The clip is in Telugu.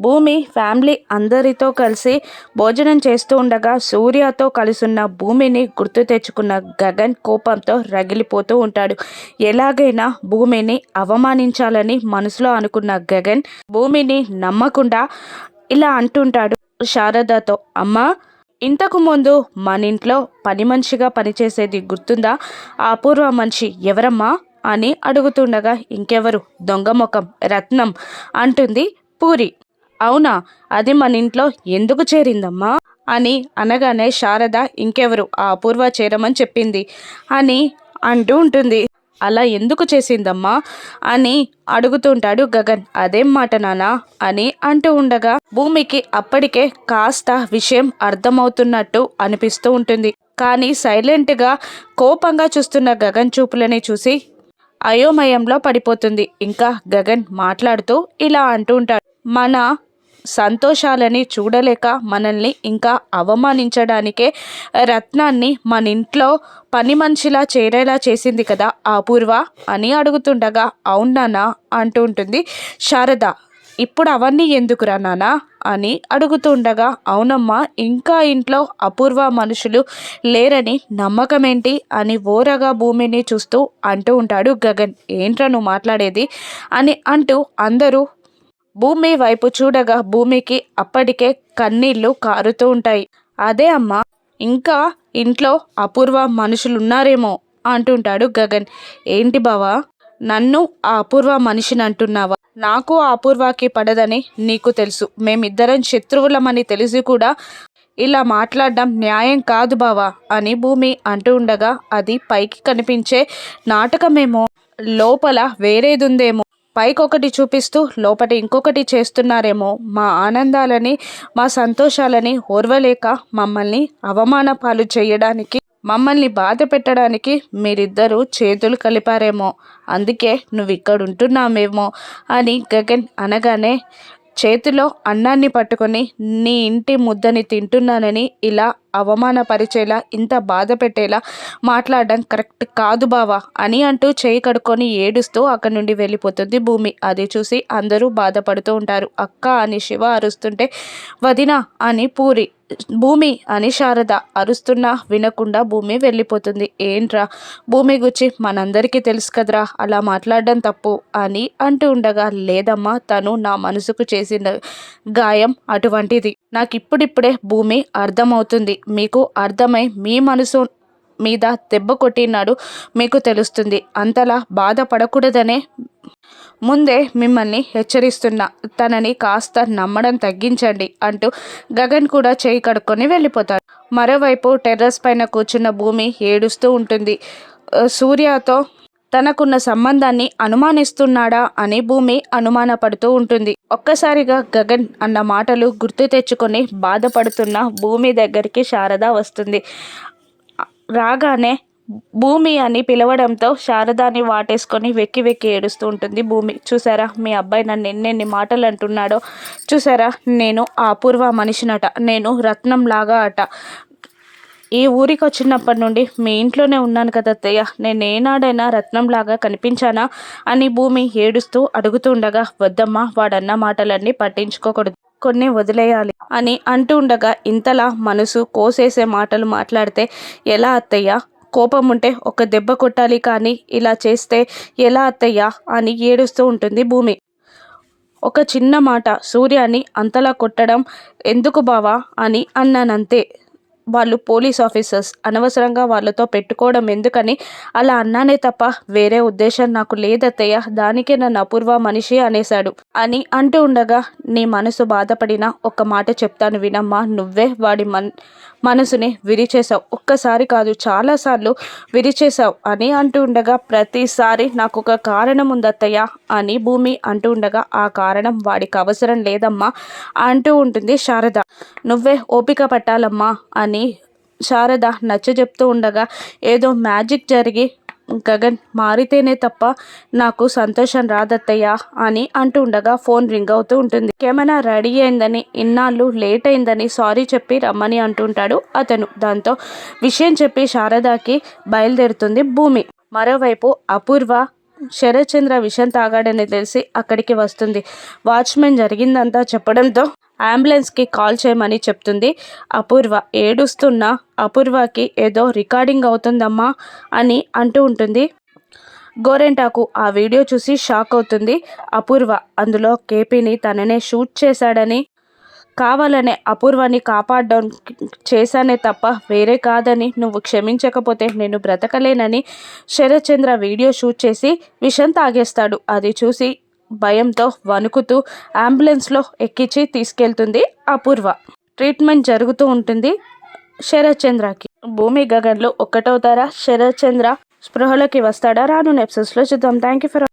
భూమి ఫ్యామిలీ అందరితో కలిసి భోజనం చేస్తూ ఉండగా సూర్యతో కలిసున్న భూమిని గుర్తు తెచ్చుకున్న గగన్ కోపంతో రగిలిపోతూ ఉంటాడు. ఎలాగైనా భూమిని అవమానించాలని మనసులో అనుకున్న గగన్ భూమిని నమ్మకుండా ఇలా అంటుంటాడు శారదతో. అమ్మా ఇంతకు ముందు మన ఇంట్లో పని మనిషిగా పనిచేసేది గుర్తుందా? ఆ అపూర్వ మనిషి ఎవరమ్మా? అని అడుగుతుండగా ఇంకెవరు? దొంగ ముఖం రత్నం అంటుంది పూరి. అవునా? అది మన ఇంట్లో ఎందుకు చేరిందమ్మా? అని అనగానే శారద ఇంకెవరు ఆ అపూర్వ చేరమని చెప్పింది. అని అంటూ ఉంటుంది. అలా ఎందుకు చేసిందమ్మా? అని అడుగుతుంటాడు గగన్. అదేం మాట నానా అని అంటూ ఉండగా భూమికి అప్పటికే కాస్త విషయం అర్థమవుతున్నట్టు అనిపిస్తూ ఉంటుంది. కానీ సైలెంట్గా కోపంగా చూస్తున్న గగన్ చూపులని చూసి అయోమయంలో పడిపోతుంది. ఇంకా గగన్ మాట్లాడుతూ ఇలా అంటూ ఉంటాడు. మన సంతోషాలని చూడలేక మనల్ని ఇంకా అవమానించడానికే రత్నాన్ని మన ఇంట్లో పని మనిషిలా చేరేలా చేసింది కదా ఆ అపూర్వ అని అడుగుతుండగా అవునానా అంటూ ఉంటుంది శారద. ఇప్పుడు అవన్నీ ఎందుకురా నానా అని అడుగుతుండగా అవునమ్మా ఇంకా ఇంట్లో అపూర్వ మనుషులు లేరని నమ్మకమేంటి? అని ఓరగా భూమిని చూస్తూ అంటూ ఉంటాడు గగన్. ఏంట్రా నువ్వు మాట్లాడేది? అని అంటూ అందరూ భూమి వైపు చూడగా భూమికి అప్పటికే కన్నీళ్ళు కారుతూ ఉంటాయి. అదే అమ్మ ఇంకా ఇంట్లో అపూర్వ మనుషులున్నారేమో అంటుంటాడు గగన్. ఏంటి బావా నన్ను ఆ అపూర్వ మనిషిని అంటున్నావా? నాకు ఆ అపూర్వకి పడదని నీకు తెలుసు. మేమిద్దరం శత్రువులమని తెలిసి కూడా ఇలా మాట్లాడడం న్యాయం కాదు బావా అని భూమి అంటూ ఉండగా అది పైకి కనిపించే నాటకమేమో. లోపల వేరేదుందేమో. పైకొకటి చూపిస్తూ లోపటి ఇంకొకటి చేస్తున్నారేమో మా ఆనందాలని మా సంతోషాలని ఓర్వలేక మమ్మల్ని అవమాన పాలు చేయడానికి మమ్మల్ని బాధ పెట్టడానికి మీరిద్దరూ చేతులు కలిపారేమో. అందుకే నువ్వు ఇక్కడ ఉంటున్నామేమో అని గగన్ అనగానే చేతిలో అన్నాన్ని పట్టుకొని నీ ఇంటి ముద్దని తింటున్నానని ఇలా అవమానపరిచేలా ఇంత బాధ పెట్టేలా మాట్లాడడం కరెక్ట్ కాదు బావా అని అంటూ చేయి కడుక్కొని ఏడుస్తూ అక్కడి నుండి వెళ్ళిపోతుంది భూమి. అది చూసి అందరూ బాధపడుతూ ఉంటారు. అక్క అని శివ అరుస్తుంటే వదిన అని పూరి భూమి అని శారద అరుస్తున్నా వినకుండా భూమి వెళ్ళిపోతుంది. ఏంట్రా? భూమి గుచ్చి మనందరికీ తెలుసు కదరా అలా మాట్లాడడం తప్పు అని అంటూ ఉండగా లేదమ్మా తను నా మనసుకు చేసిన గాయం అటువంటిది. నాకు ఇప్పుడిప్పుడే భూమి అర్థమవుతుంది. మీకు అర్థమై మీ మనసు మీద దెబ్బ కొట్టినాడు మీకు తెలుస్తుంది. అంతలా బాధపడకూడదనే ముందే మిమ్మల్ని హెచ్చరిస్తున్నా. తనని కాస్త నమ్మడం తగ్గించండి అంటూ గగన్ కూడా చేయి కడుక్కొని వెళ్ళిపోతాడు. మరోవైపు టెర్రస్ పైన కూర్చున్న భూమి ఏడుస్తూ ఉంటుంది. సూర్యతో తనకున్న సంబంధాన్ని అనుమానిస్తున్నాడా అని భూమి అనుమానపడుతూ ఉంటుంది. ఒక్కసారిగా గగన్ అన్న మాటలు గుర్తు తెచ్చుకొని బాధపడుతున్న భూమి దగ్గరికి శారద వస్తుంది. రాగానే భూమి అని పిలవడంతో శారదాని వాటేసుకొని వెక్కి వెక్కి ఏడుస్తూ ఉంటుంది భూమి. చూసారా మీ అబ్బాయి నన్ను ఎన్నెన్ని మాటలు అంటున్నాడో చూసారా నేను అపూర్వ మనిషినట. నేను రత్నం లాగా అట. ఈ ఊరికి వచ్చినప్పటి నుండి మీ ఇంట్లోనే ఉన్నాను కదా అత్తయ్య. నేను ఏనాడైనా రత్నంలాగా కనిపించానా అని భూమి ఏడుస్తూ అడుగుతుండగా వద్దమ్మా వాడన్న మాటలన్నీ పట్టించుకోకూడదు. కొన్ని వదిలేయాలి అని అంటూ ఉండగా ఇంతలా మనసు కోసేసే మాటలు మాట్లాడితే ఎలా అత్తయ్య? కోపం ఉంటే ఒక దెబ్బ కొట్టాలి కానీ ఇలా చేస్తే ఎలా అత్తయ్య అని ఏడుస్తూ ఉంటుంది భూమి. ఒక చిన్న మాట సూర్యాన్ని అంతలా కొట్టడం ఎందుకు బావా అని అన్నానంతే. వాళ్ళు పోలీస్ ఆఫీసర్స్ అనవసరంగా వాళ్ళతో పెట్టుకోవడం ఎందుకని? అలా అన్నానే తప్ప వేరే ఉద్దేశం నాకు లేదత్తయ్య. దానికే నన్ను అపూర్వ మనిషి అనేశాడు. అని అంటూ ఉండగా నీ మనసు బాధపడిన ఒక మాట చెప్తాను వినమ్మా. నువ్వే వాడి మన్ మనసుని విరిచేశావు. ఒక్కసారి కాదు చాలాసార్లు విరిచేశావు అని అంటూ ఉండగా ప్రతిసారి నాకు ఒక కారణం ఉందత్తయ్య అని భూమి అంటూ ఉండగా ఆ కారణం వాడికి అవసరం లేదమ్మా అంటూ ఉంటుంది శారద. నువ్వే ఓపిక పట్టాలమ్మా అని శారద నచ్చ చెప్తూ ఉండగా ఏదో మ్యాజిక్ జరిగి గగన్ మారితేనే తప్ప నాకు సంతోషం రాదత్తయ్యా అని అంటూ ఉండగా ఫోన్ రింగ్ అవుతూ ఉంటుంది. ఏమైనా రెడీ అయిందని ఇన్నాళ్ళు లేట్ అయిందని సారీ చెప్పి రమ్మని అంటుంటాడు అతను దాంతో విషయం చెప్పి శారదాకి బయలుదేరుతుంది భూమి. మరోవైపు అపూర్వ శరత్ చంద్ర తాగాడని తెలిసి అక్కడికి వస్తుంది. వాచ్మెన్ జరిగిందంతా చెప్పడంతో అంబులెన్స్కి కాల్ చేయమని చెప్తుంది. అపూర్వ ఏడుస్తున్న అపూర్వకి ఏదో రికార్డింగ్ అవుతుందమ్మా అని అంటూ ఉంటుంది. గోరెంటాకు ఆ వీడియో చూసి షాక్ అవుతుంది. అపూర్వ అందులో కేపీని తననే షూట్ చేశాడని. కావాలనే అపూర్వాన్ని కాపాడడం చేశానే తప్ప వేరే కాదని నువ్వు క్షమించకపోతే నేను బ్రతకలేనని శరత్చంద్ర వీడియో షూట్ చేసి విషం తాగేస్తాడు. అది చూసి భయంతో వణుకుతూ అంబులెన్స్లో ఎక్కించి తీసుకెళ్తుంది అపూర్వ. ట్రీట్మెంట్ జరుగుతూ ఉంటుంది శరత్చంద్రకి. భూమి గగన్లో ఒక్కటవుతారా శరత్చంద్ర స్పృహలోకి వస్తాడా? రాను నెప్సెస్లో చూద్దాం. Thank you for